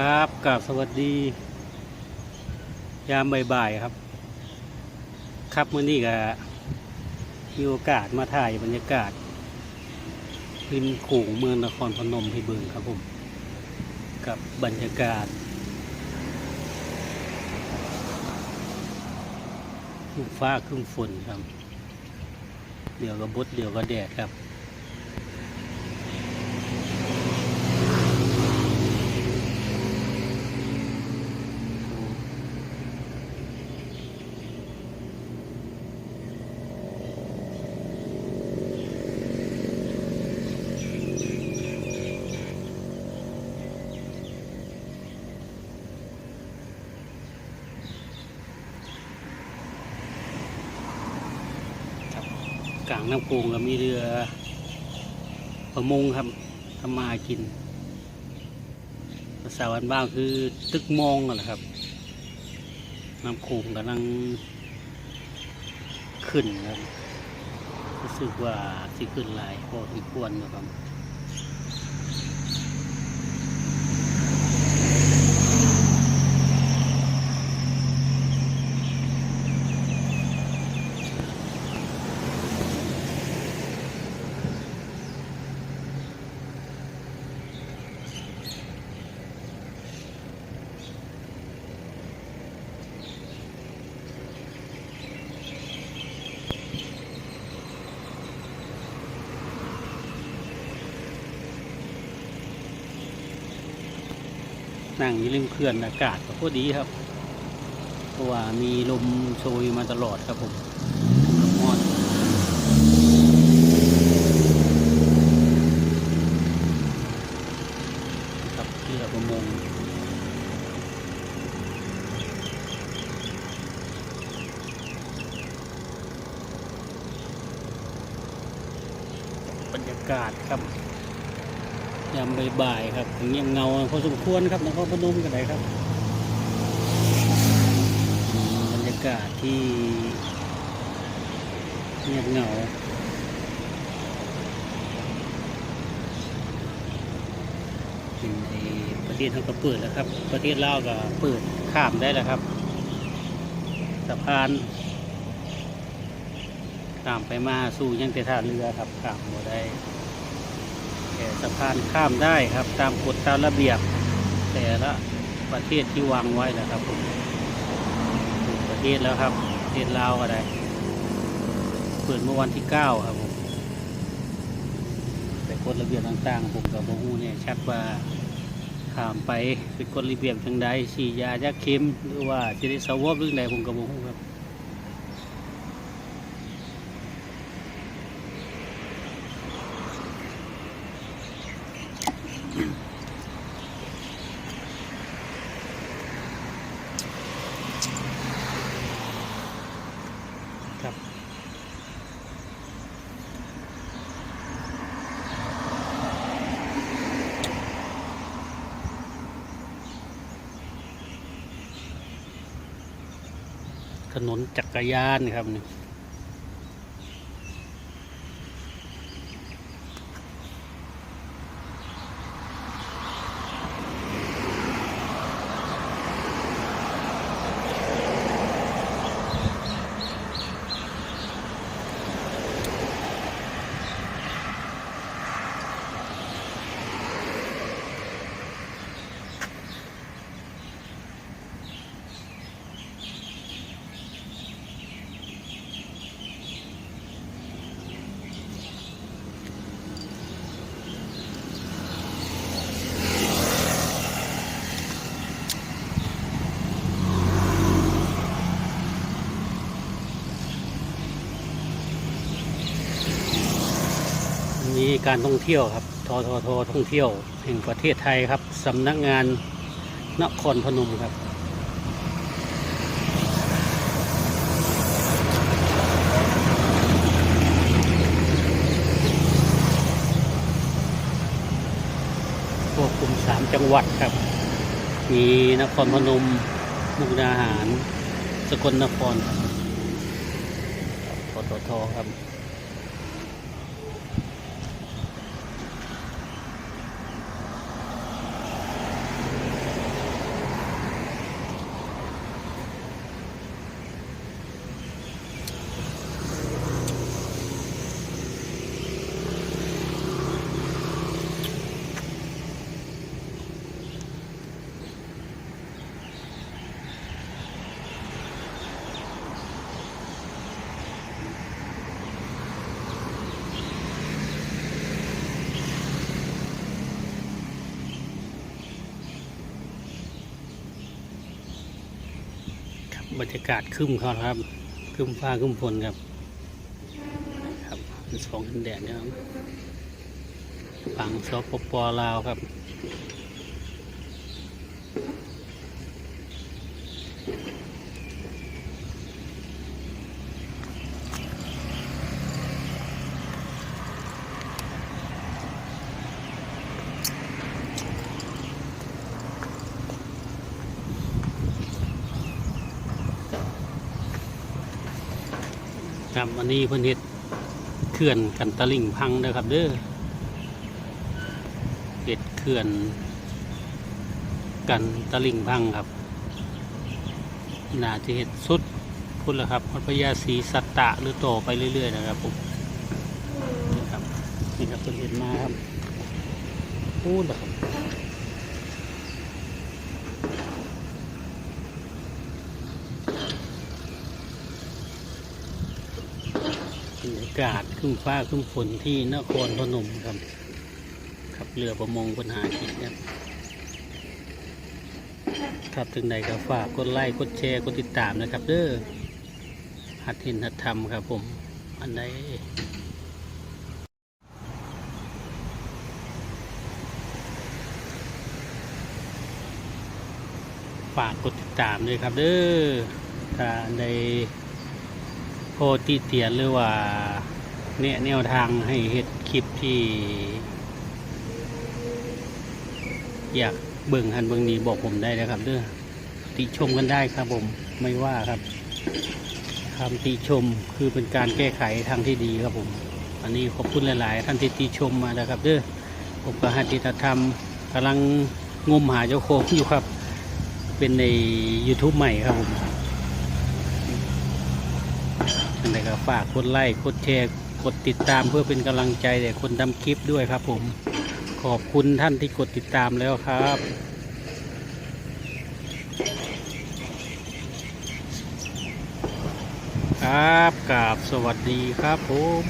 ครับกับสวัสดี ยามบ่ายๆครับ ครับมื่อนี้ก็มีโอกาสมาถ่ายบรรยากาศริมโขงเมืองนครพนมให้เบิ่งครับผม กับบรรยากาศครึ่งฟ้าครึ่งฝนครับ เดี๋ยวก็บดเดี๋ยวก็แดดครับ ลางน้ำโขงก็มีเรือประมงครับทำมาหากินภาษาวันบ้างคือตึกมองนั่นแหละครับน้ำโขงกำลังขึ้นครับรู้สึกว่าสิขึ้นหลายพอสมควรนะครับ นั่งอยู่ริมเขื่อนอากาศก็พอดีครับ เพราะว่ามีลมโชยมาตลอดครับผมลมมอดครับเรือประมงบรรยากาศครับ ยามบ่ายๆครับเงียบเงาพอสมควรครับนครพนมกันไหนครับบรรยากาศที่เงียบเงาอืมในประเทศเขาก็เปิดแล้วครับ ประเทศลาวก็เปิดข้ามได้แล้วครับสะพานข้ามไปมาสู่ยังแต่ท่าเรือครับข้ามบ่ได้ แต่สะพานข้ามได้ครับ ตามกฎตามระเบียบ แต่ละประเทศที่วางไว้นะครับผมประเทศแล้วครับประเทศลาวก็ได้เปิดเมื่อวันที่เก้าครับผมแต่กฎระเบียบต่างๆ ผมกับโมฮูเนี่ยชัดว่าข้ามไปเป็นกฎระเบียบทางใดฉียายาเข็มหรือว่าจะได้สวอปเรื่องใดผมกับโมฮูครับ ถนนจักรยานครับนี่ นี้การท่องเที่ยวครับทททท่องเที่ยวแห่งประเทศไทยครับสำนักงานนครพนมครับควบคุมสามจังหวัดครับ มีนครพนมมุกดาหาร สกลนครครับปตทครับ บรรยากาศคึ้มเขาครับ คึ้มฟ้าคึ้มฝนครับ ครับสองหินแดดนะครับฝั่งสปปลาวครับ ครับอันนี้เพิ่นเฮ็ดเขื่อนกันตะลิ่งพังเด้อครับเด้อเฮ็ดเขื่อนกันตะลิ่งพังครับน่าจะเฮ็ดสุดพุ่นละครับพัทยาศรีสัตตะหรือต่อไปเรื่อย ๆ นะครับผมนี่ครับนี่ครับเพิ่นเฮ็ดมาครับพูดละครับ บรรยากาศขึ้นฟ้าขึ้นฝนที่นครพนมครับ ขับเรือประมงปัญหาคิดครับครับถึงใดก็ฝากกดไลค์กดแชร์กดติดตามนะครับ เด้อหัดเห็นหัดทำครับผม อันใดฝากกดติดตามด้วยครับเด้อถ้าอันใด โพติเตียนหรือว่าเนี่ยแนวทางให้เฮ็ดคลิปที่ อยากเบิ่งหันเบิ่งนี้บอกผมได้นะครับเด้อติชมกันได้ครับผมไม่ว่าครับคำติชมคือเป็นการแก้ไขทางที่ดีครับผม อันนี้ขอบคุณหลาย ๆ ท่านที่ติชมมานะครับเด้อผมก็หัดติธรรมกำลังงมหาเจ้าโคงอยู่ครับ เป็นใน YouTube ใหม่ครับผม อันไหน ก็ฝากกดไลค์กดแชร์กดติดตามเพื่อเป็นกำลังใจแด่คนทำคลิปด้วยครับผมขอบคุณท่านที่กดติดตามแล้วครับครับกราบสวัสดีครับผม